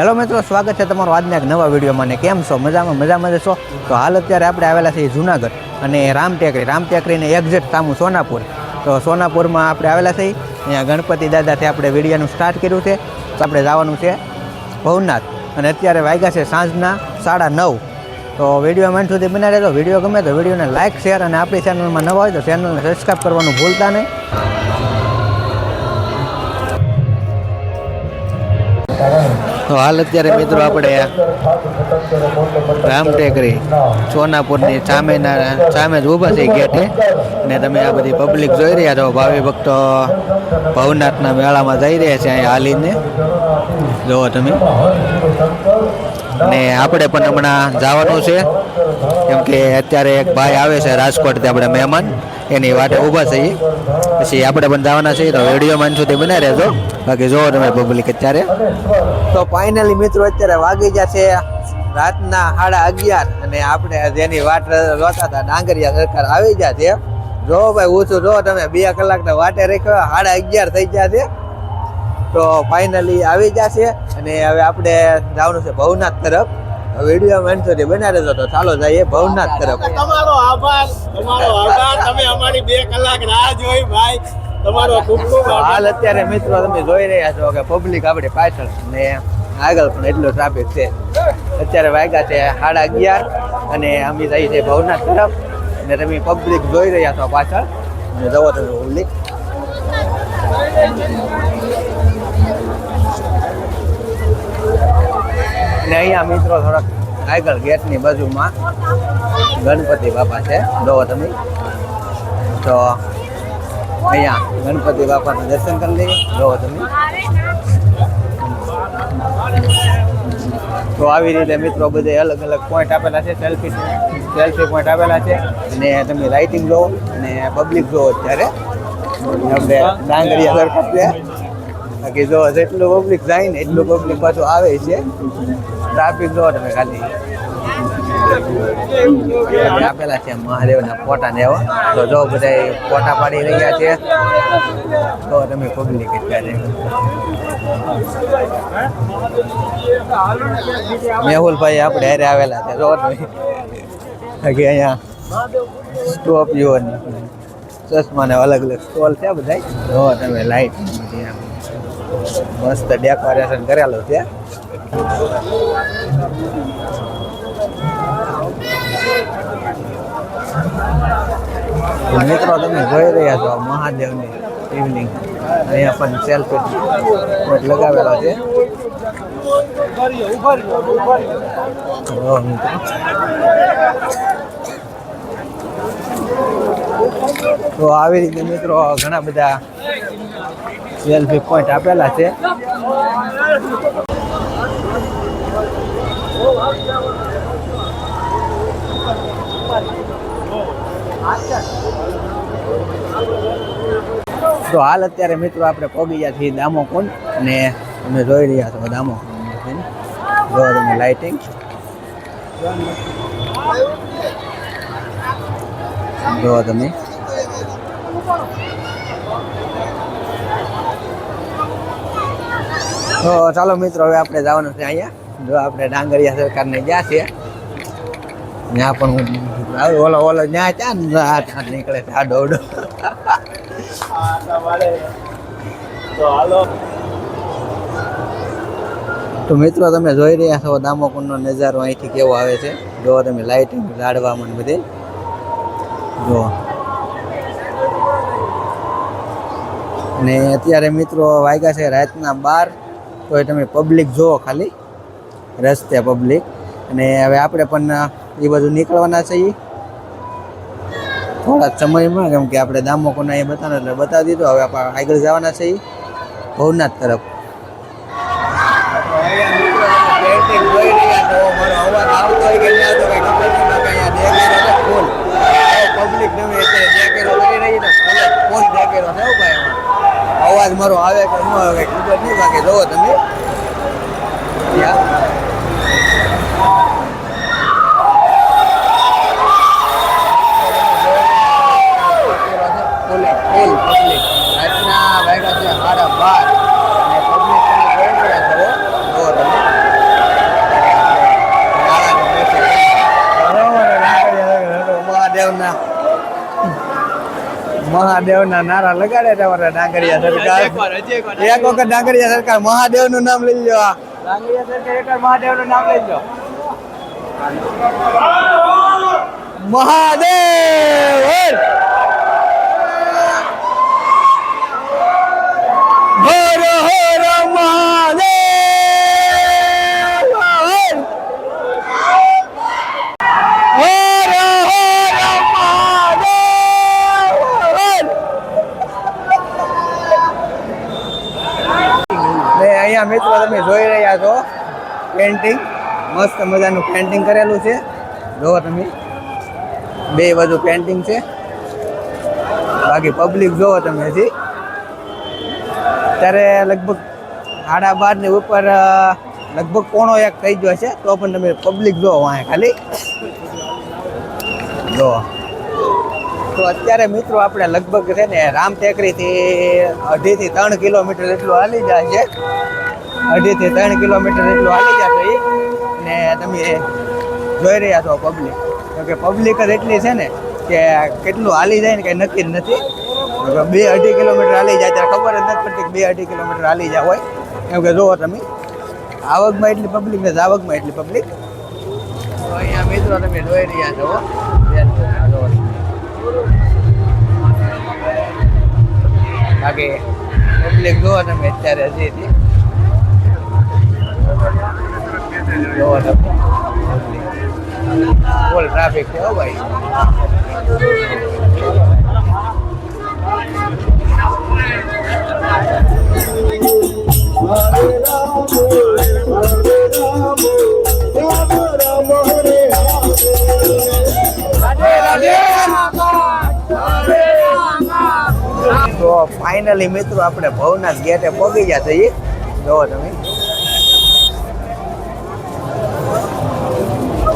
Hello મિત્રો, સ્વાગત છે તમારું આજના એક નવા વિડીયોમાં ને કેમ છો? મજામાં મજામાં જ છો? તો હાલ અત્યારે આપણે આવેલા છીએ જુનાગઢ અને રામ ટેકરી. રામ ટેકરીને એક્ઝેક્ટ સામું સોનાપુર. તો સોનાપુરમાં આપણે આવેલા છીએ. અહીંયા ગણપતિ દાદાથી આપણે વિડીયોનું સ્ટાર્ટ કર્યું છે. તો આપણે જવાનું છે ભવનાથ. અને અત્યારે વાગ્યા છે સાંજના સાડા નવ. તો વીડિયો મેન સુધી બનાવી તો વીડિયો ગમે તો વિડીયોને લાઇક શેર અને આપણી ચેનલમાં નવા હોય તો ચેનલને સબસ્ક્રાઈબ કરવાનું ભૂલતા નહીં. તો હાલ અત્યારે મિત્રો આપણે રામ ટેકરી સોનાપુરની સામેના સામે જ ઊભા છે ગેટે ને તમે આ બધી પબ્લિક જોઈ રહ્યા છો. ભાવિ ભક્તો ભવનાથના મેળામાં જઈ રહ્યા છે અહીંયા હાલીને. જુઓ તમે. ને આપણે પણ હમણાં જવાનું છે. કેમ કે અત્યારે એક ભાઈ આવે છે રાજકોટથી આપણે મહેમાન. એની વાટે ઊભા છીએ પછી આપણે પણ જવાના છીએ તો વીડિયો માન સુધી બનાવી રહેજો. બાકી જોવો તમે પબ્લિક અત્યારે. તો ફાઇનલી મિત્રો અત્યારે વાગી છે રાતના સાડા અગિયાર અને આપણે જેની વાટ રોતા હતા. ડાંગરિયા સરકાર આવી ગયા છે. જો ભાઈ ઓછું જો તમે બે કલાકના વાટે રાખ્યો. સાડા અગિયાર થઈ ગયા છે. તો ફાઇનલી આવી ગયા છે અને હવે આપણે જવાનું છે ભવનાથ તરફ. વીડિયો મેન જે બનાવી તો ચાલો જઈએ ભવનાથ તરફ. તમારો આભાર તમારો આભાર. તમે અમારી બે કલાક રાહ જોઈ ભાઈ. તમારો ખૂબ ખૂબ હાલ અત્યારે મિત્રો તમે જોઈ રહ્યા છો કે પબ્લિક આપણી પાછળ ને આગળ પણ એટલું ટ્રાફિક છે. અત્યારે વાગ્યા છે સાડા અગિયાર અને અમે જઈએ છીએ ભવનાથ તરફ. અને તમે પબ્લિક જોઈ રહ્યા છો પાછળ. અને જવો તમે પબ્લિક ને અહીંયા મિત્રો થોડાક આગળ ગેટની બાજુમાં ગણપતિ બાપા છે. જોવો તમે. તો અહીંયા ગણપતિ બાપાનું દર્શન કરી લઈએ. જોવો તમે. તો આવી રીતે મિત્રો બધે અલગ અલગ પોઈન્ટ આપેલા છે. સેલ્ફી સેલ્ફી પોઈન્ટ આપેલા છે. અને તમે રાઇટિંગ લો અને પબ્લિક જોવો અત્યારે. આપણે ડાંગરિયા છે. બાકી જો જેટલું પબ્લિક જાય ને એટલું પબ્લિક પાછું આવે છે. ટ્રાફિક જો તમે ખાલી. આપેલા છે મહાદેવના ફોટા ને એવા. તો જો બધા ફોટા પાડી રહ્યા છે, તો તમે પબ્લિક અત્યારે મેહુલભાઈ આપણે હારે આવેલા છે, જો તમે. અહીંયા સ્ટોપ જુઓ ને ચશ્મા ને અલગ અલગ સ્ટોલ છે બધા જો તમે લાઈટ મસ્ત ડેકોરેશન કરેલું છે. મિત્રો, તમે જોઈ રહ્યા છો મહાદેવની ઇવનિંગ અહીંયા પણ સેલ્ફી પોઈન્ટ લગાવેલો છે. તો આવી રીતે મિત્રો ઘણા બધા સેલ્ફી પોઈન્ટ આપેલા છે. તો હાલ અત્યારે મિત્રો આપણે પગી ગયા દામો દામોકુંડ અને તમે જોઈ રહ્યા છો દામો જો તમે લાઇટિંગ જો તમે. તો ચાલો મિત્રો, હવે આપણે જવાનું છે અહીંયા. જો આપણે ડાંગરિયા સરકારને જ્યાં છે, ત્યાં પણ હું ઓલો ઓલો, ત્યાં ત્યાં આ ત્યાં નીકળે આ તો મિત્રો, તમે જોઈ રહ્યા છો દામોકુંડનો નજારો અહીંથી કેવો આવે છે. જો તમે લાઇટિંગ લાડવા મને બધે. જો. ને અત્યારે મિત્રો વાગ્યા છે રાતના બાર તો તમે પબ્લિક જુઓ ખાલી. રસ્તે પબ્લિક અને હવે આપણે પણ એ બધું નીકળવાના છીએ. થોડા સમયમાં, કેમ કે આપણે દામોકુંડ એ બતાવે એટલે બતાવી દીધું. હવે આપણે આગળ જવાના છીએ, ભવનાથ તરફ. છો છે છે. અવાજ મારો આવે કે ન આવે ખબર નહીં, બાકી જોવો તમે ત્યાં ફૂલે ફૂલ પબ્લિક રાતના વાગ્યા છે સાડા બાર અને મહાદેવના નારા લગાડે તમારે ડાંગરિયા સરકાર. એક વખત ડાંગરિયા સરકાર મહાદેવનું નામ લઈ લો ડાંગરિયા સરકાર એક મહાદેવનું નામ લઈ લો મહાદેવ હર હર મહાદેવ હર હર હર મહાદેવ હર ને અહીંયા મિત્રો તમે જોઈ રહ્યા છો પેન્ટિંગ મસ્ત મજાનું પેન્ટિંગ કરેલું છે. જુઓ તમે. બે બાજુ પેન્ટિંગ છે. બાકી પબ્લિક જુઓ તમે હજી. ત્યારે લગભગ સાડા બારની ઉપર લગભગ પોણો એક થઈ ગયો છે, તો પણ તમે પબ્લિક જુઓ અહીંયા ખાલી. જુઓ તો અત્યારે મિત્રો આપણે લગભગ છે ને રામ ટેકરીથી અઢીથી ત્રણ કિલોમીટર એટલું હાલી જાય છે. અઢીથી ત્રણ કિલોમીટર એટલું હાલી જશે એ ને તમે જોઈ રહ્યા છો પબ્લિક કે પબ્લિક જ એટલી છે ને કે કેટલું હાલી જાય ને કંઈ નક્કી જ નથી. બે અઢી કિલોમીટર હાલી જાય ત્યારે ખબર જ નથી પડતી કે બે અઢી કિલોમીટર હાલી જાય હોય. એમ કે જુઓ તમે. આવકમાં એટલી પબ્લિક ને જાવકમાં એટલી પબ્લિક તો અહીંયા મિત્રો તમે જોઈ રહ્યા છો. બાકી પબ્લિક જુઓ તમે અત્યારે હજી તમે ફૂલ ટ્રાફિક છે હો ભાઈ. તો ફાઇનલી મિત્રો, આપણે ભવનાથ ગેટે પહોંચી ગયા છીએ. જોવો તમે.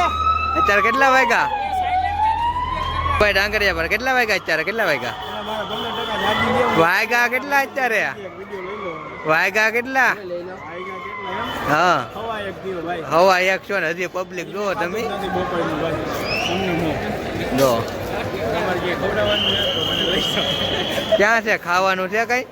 અત્યારે કેટલા વાગ્યા? ભાઈ ડાંગરિયા પર કેટલા વાગ્યા અત્યારે? કેટલા વાગ્યા? વાગ્યા કેટલા અત્યારે? વાગ્યા કેટલા? હા. હવા એક છો ને હજી પબ્લિક જુઓ તમે. જો ક્યાં છે? ખાવાનું છે કઈ?